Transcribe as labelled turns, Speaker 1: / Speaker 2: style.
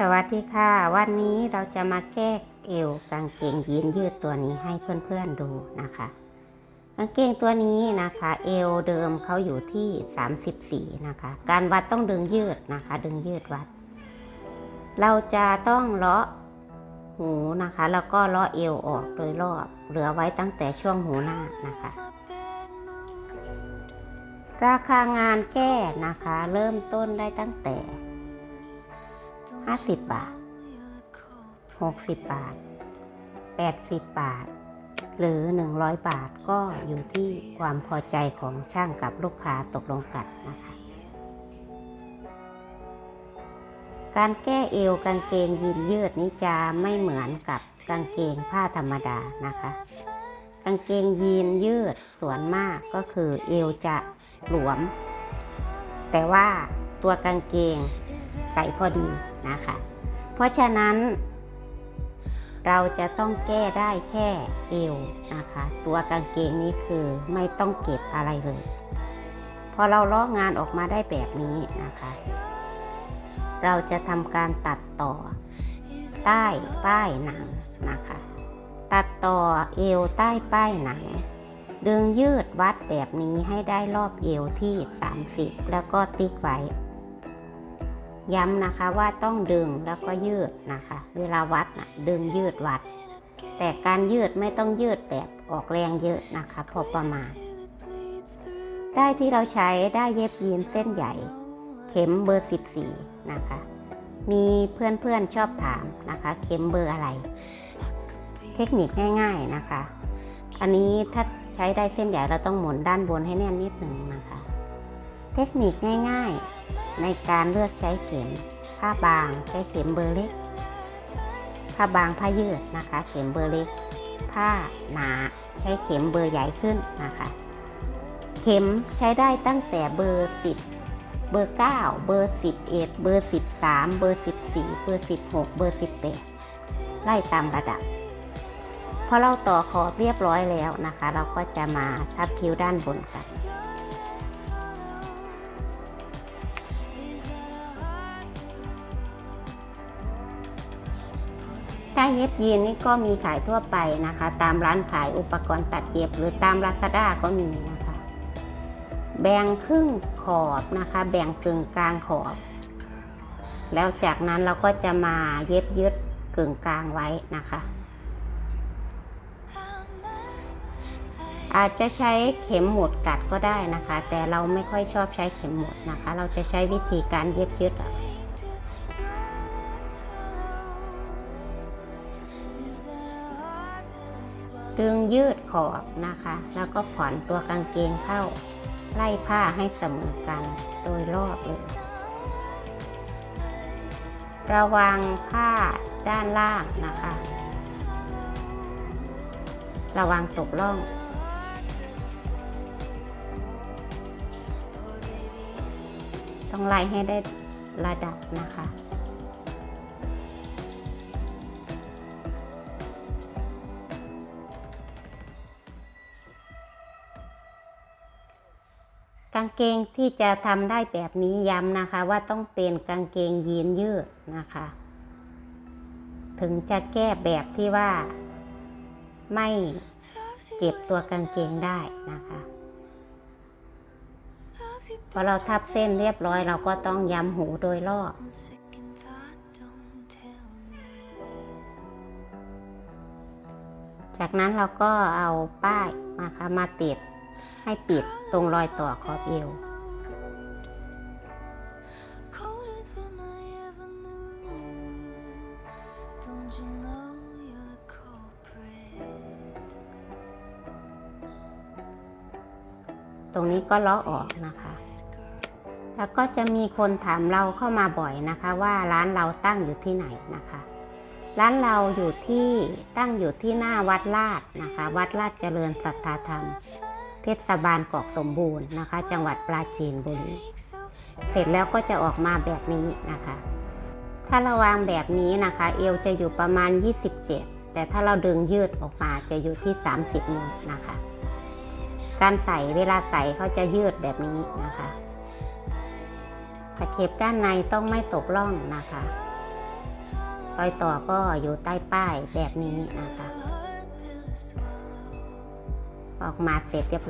Speaker 1: สวัสดีค่ะ วันนี้เราจะมาแก้เอวกางเกงยีนยืดตัวนี้ให้เพื่อนๆดูนะคะ กางเกงตัวนี้นะคะ เอวเดิมเขาอยู่ที่ 34 นะคะ การวัดต้องดึงยืดนะคะ ดึงยืดวัด เราจะต้องเลาะหูนะคะ แล้วก็เลาะเอวออกโดยรอบเหลือไว้ตั้งแต่ช่วงหูหน้านะคะ ราคางานแก้นะคะ เริ่มต้นได้ตั้งแต่ 50 บาท 60 บาท 80 บาท หรือ 100 บาทก็อยู่ที่ความพอใจของช่างกับลูกค้าตกลงกันนะคะ การแก้เอวกางเกงยีนยืดนี้จะไม่เหมือนกับกางเกงผ้าธรรมดานะคะกางเกงยีนยืดส่วนมากก็คือเอวจะหลวม แต่ว่าตัวกางเกง ใส่พอดีนะคะ เพราะฉะนั้น เราจะต้องแก้ได้แค่เอวนะคะ ตัวกางเกงนี้คือไม่ต้องเก็บอะไรเลย พอเราลอกงานออกมาได้แบบนี้นะคะ เราจะทำการตัดต่อใต้ป้ายหนังนะคะ ตัดต่อเอวใต้ป้ายหนังดึงยืดวัดแบบนี้ให้ได้รอบเอวที่ 30 แล้วก็ติ๊กไว้ ย้ำนะคะว่าต้องดึงแล้วก็ยืดนะคะ เวลาวัดนะดึงยืดวัด แต่การยืดไม่ต้องยืดแบบออกแรงเยอะนะคะ พอประมาณ ได้ที่เราใช้ได้เย็บยีนเส้นใหญ่ เข็มเบอร์ 14 นะคะ มีเพื่อนๆชอบถามนะคะ เข็มเบอร์อะไร เทคนิคง่ายๆนะคะ อันนี้ถ้าใช้ได้เส้นใหญ่เราต้องหมุนด้านบนให้แน่นนิดหนึ่งนะคะ เทคนิคง่ายๆ ในการเลือกใช้เข็มผ้าบางใช้เข็มเบอร์เล็ก ผ้าบางผ้ายืดนะคะ เข็มเบอร์เล็ก ผ้าหนาใช้เข็มเบอร์ใหญ่ขึ้นนะคะ เข็มใช้ได้ตั้งแต่เบอร์10เบอร์9เบอร์11เบอร์13เบอร์14เบอร์16เบอร์18ไล่ตามระดับพอเราต่อขอบเรียบร้อยแล้วนะคะ เราก็จะมาทับคิ้วด้านบนกัน ถ้าเย็บยีนนี่ก็มีขายทั่วไปนะคะ ตามร้านขายอุปกรณ์ตัดเย็บหรือตามลาซาด้าก็มีนะคะ แบ่งครึ่งขอบนะคะ แบ่งกึ่งกลางขอบ แล้วจากนั้นเราก็จะมาเย็บยึดกึ่งกลางไว้นะคะ อาจจะใช้เข็มหมุดกัดก็ได้นะคะ แต่เราไม่ค่อยชอบใช้เข็มหมุดนะคะ เราจะใช้วิธีการเย็บยึด ดึงยืดขอบนะคะ แล้วก็ผ่อนตัวกางเกงเข้า ไล่ผ้าให้เสมอกันโดยรอบเลย ระวังผ้าด้านล่างนะคะ ระวังตกล่องต้องไล่ให้ได้ระดับนะคะ กางเกงที่จะทำได้แบบนี้ย้ำนะคะ ว่าต้องเป็นกางเกงยีนยืดนะคะ ถึงจะแก้แบบที่ว่า ไม่เก็บตัวกางเกงได้นะคะพอเราทับเส้นเรียบร้อยเราก็ต้องย้ำหูโดยรอบจากนั้นเราก็เอาป้ายนะคะมาติด ให้ปิดตรงรอยต่อขอบเอว ตรงนี้ก็เลาะออกนะคะ แล้วก็จะมีคนถามเราเข้ามาบ่อยนะคะ ว่าร้านเราตั้งอยู่ที่ไหนนะคะร้านเราอยู่ที่ตั้งอยู่ที่หน้าวัดลาดนะคะ วัดลาดเจริญสัทธาธรรม เทศบาลเกาะสมบูรณ์นะคะ จังหวัดปราจีนบุรีเสร็จแล้วก็จะออกมาแบบนี้นะคะ ถ้าเราวางแบบนี้นะคะ เอวจะอยู่ประมาณ 27 แต่ถ้าเราดึงยืดออกมาจะอยู่ที่ 30นิ้วนะคะ การใส่เวลาใส่เขาจะยืดแบบนี้นะคะตะเข็บด้านในต้องไม่ตกล่องนะคะรอยต่อก็อยู่ใต้ป้ายแบบนี้นะคะ ออกมาเสร็จเรียบร้อย